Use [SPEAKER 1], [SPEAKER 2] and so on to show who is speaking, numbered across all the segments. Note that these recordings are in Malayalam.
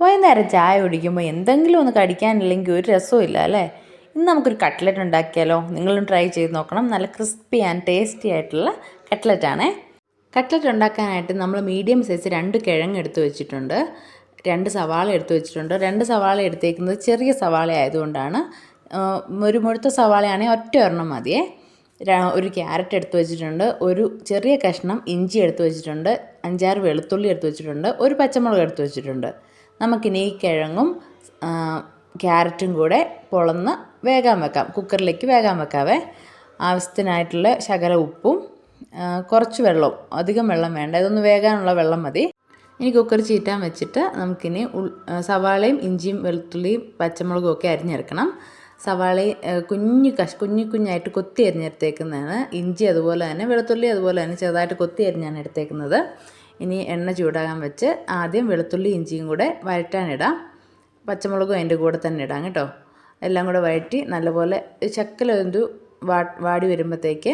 [SPEAKER 1] വൈകുന്നേരം ചായ കുടിക്കുമ്പോൾ എന്തെങ്കിലും ഒന്ന് കടിക്കാനില്ലെങ്കിൽ ഒരു രസവും ഇല്ല അല്ലേ? ഇന്ന് നമുക്കൊരു കട്ട്ലറ്റ് ഉണ്ടാക്കിയാലോ? നിങ്ങളും ട്രൈ ചെയ്ത് നോക്കണം. നല്ല ക്രിസ്പി ആൻഡ് ടേസ്റ്റി ആയിട്ടുള്ള കട്ട്ലറ്റാണേ. കട്ട്ലറ്റ് ഉണ്ടാക്കാനായിട്ട് നമ്മൾ മീഡിയം സൈസ് രണ്ട് കിഴങ്ങ് എടുത്ത് വെച്ചിട്ടുണ്ട്. രണ്ട് സവാള എടുത്ത് വെച്ചിട്ടുണ്ട്. രണ്ട് സവാള എടുത്തേക്കുന്നത് ചെറിയ സവാള ആയതുകൊണ്ടാണ്. ഒരു മുഴുത്ത സവാളയാണെങ്കിൽ ഒറ്റ ഒരെണ്ണം മതിയേ. ഒരു ക്യാരറ്റ് എടുത്ത് വെച്ചിട്ടുണ്ട്. ഒരു ചെറിയ കഷ്ണം ഇഞ്ചി എടുത്ത് വെച്ചിട്ടുണ്ട്. അഞ്ചാറ് വെളുത്തുള്ളി എടുത്ത് വെച്ചിട്ടുണ്ട്. ഒരു പച്ചമുളക് എടുത്ത് വെച്ചിട്ടുണ്ട്. നമുക്കിനി ഈ കിഴങ്ങും ക്യാരറ്റും കൂടെ പൊളന്ന് വേകാൻ വെക്കാം. കുക്കറിലേക്ക് വേകാൻ വെക്കാവേ. ആവശ്യത്തിനായിട്ടുള്ള ശകല ഉപ്പും കുറച്ച് വെള്ളവും അധികം വെള്ളം വേണ്ട. ഇതൊന്ന് വേകാനുള്ള വെള്ളം മതി. ഇനി കുക്കർ ചീറ്റാൻ വെച്ചിട്ട് നമുക്കിനി സവാളയും ഇഞ്ചിയും വെളുത്തുള്ളിയും പച്ചമുളകും ഒക്കെ അരിഞ്ഞെടുക്കണം. സവാളയും ആ, കുഞ്ഞു കഷ് കുഞ്ഞു കുഞ്ഞായിട്ട് കൊത്തി അരിഞ്ഞെടുത്തേക്കുന്നതാണ്. ഇഞ്ചി അതുപോലെ തന്നെ വെളുത്തുള്ളി അതുപോലെ തന്നെ ചെറുതായിട്ട് കൊത്തി അരിഞ്ഞാണ് എടുത്തേക്കുന്നത്. ഇനി എണ്ണ ചൂടാകാൻ വെച്ച് ആദ്യം വെളുത്തുള്ളി ഇഞ്ചിയും കൂടെ വഴറ്റാനിടാം. പച്ചമുളകും അതിന്റെ കൂടെ തന്നെ ഇടാം കേട്ടോ. എല്ലാം കൂടെ വഴറ്റി നല്ലപോലെ ചക്കലൊരു വാ വാടി വരുമ്പോഴത്തേക്ക്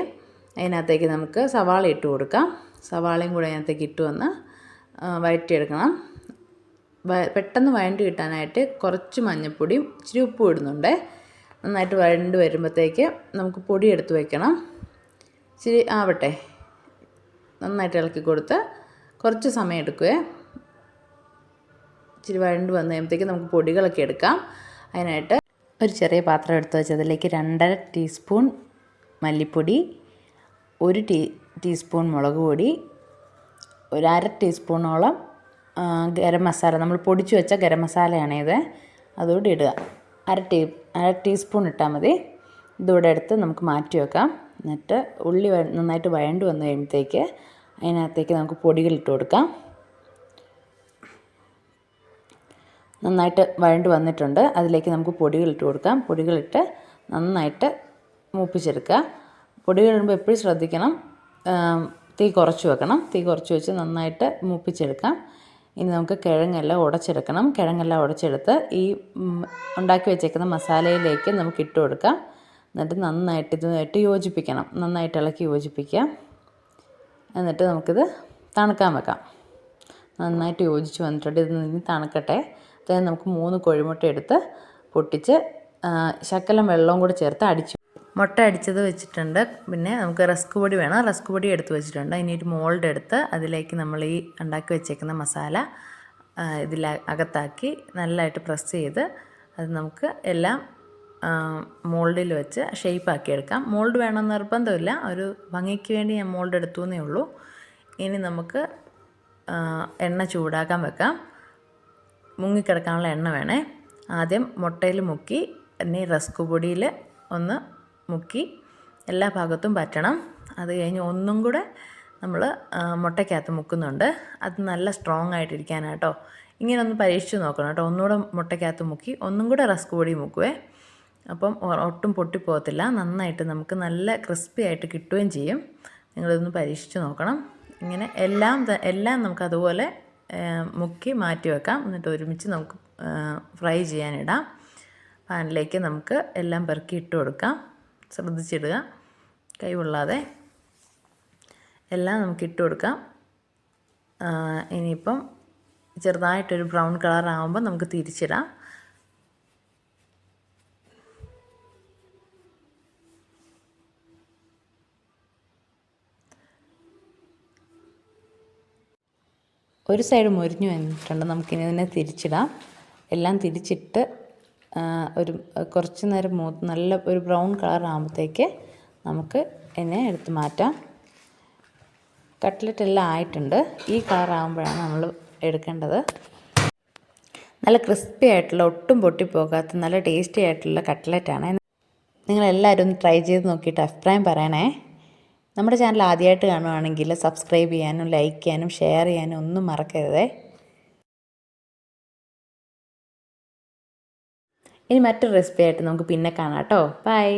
[SPEAKER 1] അതിനകത്തേക്ക് നമുക്ക് സവാള ഇട്ട് കൊടുക്കാം. സവാളയും കൂടെ അതിനകത്തേക്ക് ഇട്ട് വന്ന് വഴറ്റിയെടുക്കണം. പെട്ടെന്ന് വഴണ്ടി കിട്ടാനായിട്ട് കുറച്ച് മഞ്ഞൾപ്പൊടിയും ഇച്ചിരി ഉപ്പും ഇടുന്നുണ്ട്. നന്നായിട്ട് വഴണ്ട് വരുമ്പോഴത്തേക്ക് നമുക്ക് പൊടി എടുത്ത് വയ്ക്കണം ഇച്ചിരി ആവട്ടെ. നന്നായിട്ട് ഇളക്കി കൊടുത്ത് കുറച്ച് സമയം എടുക്കുവേ. ഇച്ചിരി വഴണ്ട് വന്ന് കഴിയുമ്പോഴത്തേക്ക് നമുക്ക് പൊടികളൊക്കെ എടുക്കാം. അതിനായിട്ട് ഒരു ചെറിയ പാത്രം എടുത്ത് വെച്ച് അതിലേക്ക് രണ്ടര ടീസ്പൂൺ മല്ലിപ്പൊടി ഒരു ടീ ടീസ്പൂൺ മുളക് പൊടി ഒരു അര ടീസ്പൂണോളം ഗരം മസാല. നമ്മൾ പൊടിച്ചു വെച്ച ഗരം മസാലയാണേത് അതുകൂടി ഇടുക. അര ടീ അര ടീസ്പൂൺ ഇട്ടാൽ മതി. ഇതുകൂടെ എടുത്ത് നമുക്ക് മാറ്റി വെക്കാം. എന്നിട്ട് ഉള്ളി നന്നായിട്ട് വഴണ്ട് വന്ന് കഴിയുമ്പോഴത്തേക്ക് അതിനകത്തേക്ക് നമുക്ക് പൊടികൾ ഇട്ട് കൊടുക്കാം. നന്നായിട്ട് വഴണ്ട് വന്നിട്ടുണ്ട്. അതിലേക്ക് നമുക്ക് പൊടികൾ ഇട്ട് കൊടുക്കാം. പൊടികളിട്ട് നന്നായിട്ട് മൂപ്പിച്ചെടുക്കുക. പൊടികൾ ഇടുമ്പോൾ എപ്പോഴും ശ്രദ്ധിക്കണം. തീ കുറച്ച് വെക്കണം. തീ കുറച്ച് വെച്ച് നന്നായിട്ട് മൂപ്പിച്ചെടുക്കാം. ഇനി നമുക്ക് കിഴങ്ങെല്ലാം ഉടച്ചെടുക്കണം. കിഴങ്ങെല്ലാം ഉടച്ചെടുത്ത് ഈ ഉണ്ടാക്കി വെച്ചേക്കുന്ന മസാലയിലേക്ക് നമുക്ക് ഇട്ട് കൊടുക്കാം. എന്നിട്ട് നന്നായിട്ട് ഇതുമായിട്ട് യോജിപ്പിക്കണം. നന്നായിട്ട് ഇളക്കി യോജിപ്പിക്കുക. എന്നിട്ട് നമുക്കിത് തണുക്കാൻ വെക്കാം. നന്നായിട്ട് യോജിച്ച് വന്നിട്ടുണ്ട്. ഇത് നിന്ന് തണുക്കട്ടെ. അതായത് നമുക്ക് മൂന്ന് കോഴിമുട്ട എടുത്ത് പൊട്ടിച്ച് ശക്കലം വെള്ളവും കൂടി ചേർത്ത് അടിച്ച്. മുട്ട അടിച്ചത് വെച്ചിട്ടുണ്ട്. പിന്നെ നമുക്ക് റസ്ക് പൊടി വേണം. റസ്ക് പൊടി എടുത്ത് വെച്ചിട്ടുണ്ട്. ഇനി ഒരു മോൾഡ് എടുത്ത് അതിലേക്ക് നമ്മൾ ഈ ഉണ്ടാക്കി വെച്ചേക്കുന്ന മസാല ഇതിൽ അകത്താക്കി നല്ലതായിട്ട് പ്രസ് ചെയ്ത് അത് നമുക്ക് എല്ലാം മോൾഡിൽ വെച്ച് ഷേപ്പാക്കി എടുക്കാം. മോൾഡ് വേണമെന്ന് നിർബന്ധമില്ല. ഒരു ഭംഗിക്ക് വേണ്ടി ഞാൻ മോൾഡ് എടുത്തു എന്നേ ഉള്ളൂ. ഇനി നമുക്ക് എണ്ണ ചൂടാക്കാൻ വെക്കാം. മുങ്ങിക്കിടക്കാനുള്ള എണ്ണ വേണേ. ആദ്യം മുട്ടയിൽ മുക്കി പിന്നെ റസ്ക് പൊടിയിൽ ഒന്ന് മുക്കി എല്ലാ ഭാഗത്തും പറ്റണം. അത് കഴിഞ്ഞ് ഒന്നും കൂടെ നമ്മൾ മുട്ടയ്ക്കകത്ത് മുക്കുന്നുണ്ട്. അത് നല്ല സ്ട്രോങ് ആയിട്ടിരിക്കാനാട്ടോ ഇങ്ങനെ ഒന്ന് പരീക്ഷിച്ച് നോക്കണം കേട്ടോ. ഒന്നുകൂടെ മുട്ടയ്ക്കകത്ത് മുക്കി ഒന്നും കൂടെ റസ്ക് പൊടി മുക്കുവേ. അപ്പം ഒട്ടും പൊട്ടിപ്പോകത്തില്ല. നന്നായിട്ട് നമുക്ക് നല്ല ക്രിസ്പി ആയിട്ട് കിട്ടുകയും ചെയ്യും. നിങ്ങളിതൊന്ന് പരീക്ഷിച്ച് നോക്കണം. ഇങ്ങനെ എല്ലാം എല്ലാം നമുക്ക് അതുപോലെ മുക്കി മാറ്റി വെക്കാം. എന്നിട്ട് ഒരുമിച്ച് നമുക്ക് ഫ്രൈ ചെയ്യാനിടാം. പാനിലേക്ക് നമുക്ക് എല്ലാം പെറുക്കി ഇട്ട് കൊടുക്കാം. ശ്രദ്ധിച്ചിടുക. കൈ കൊള്ളാതെ. എല്ലാം നമുക്ക് ഇട്ട് കൊടുക്കാം. ഇനിയിപ്പം ചെറുതായിട്ടൊരു ബ്രൗൺ കളർ ആകുമ്പോൾ നമുക്ക് തിരിച്ചിടാം. ഒരു സൈഡ് മുരിഞ്ഞു വന്നിട്ടുണ്ട് നമുക്കിനി ഇതിനെ തിരിച്ചിടാം. എല്ലാം തിരിച്ചിട്ട് ഒരു കുറച്ച് നേരം മൂ നല്ല ഒരു ബ്രൗൺ കളർ ആകുമ്പോഴത്തേക്ക് നമുക്ക് എന്നെ എടുത്ത് മാറ്റാം. കട്ട്ലറ്റ് എല്ലാം ആയിട്ടുണ്ട്. ഈ കളർ ആകുമ്പോഴാണ് നമ്മൾ എടുക്കേണ്ടത്. നല്ല ക്രിസ്പി ആയിട്ടുള്ള ഒട്ടും പൊട്ടിപ്പോകാത്ത നല്ല ടേസ്റ്റി ആയിട്ടുള്ള കട്ട്ലറ്റാണ്. നിങ്ങളെല്ലാവരും ട്രൈ ചെയ്ത് നോക്കിയിട്ട് അഭിപ്രായം പറയണേ. നമ്മുടെ ചാനൽ ആദ്യമായിട്ട് കാണുവാണെങ്കിൽ സബ്സ്ക്രൈബ് ചെയ്യാനും ലൈക്ക് ചെയ്യാനും ഷെയർ ചെയ്യാനും ഒന്നും മറക്കരുതേ. ഇനി മറ്റൊരു റെസിപ്പി ആയിട്ട് നമുക്ക് പിന്നെ കാണാം കേട്ടോ. ബൈ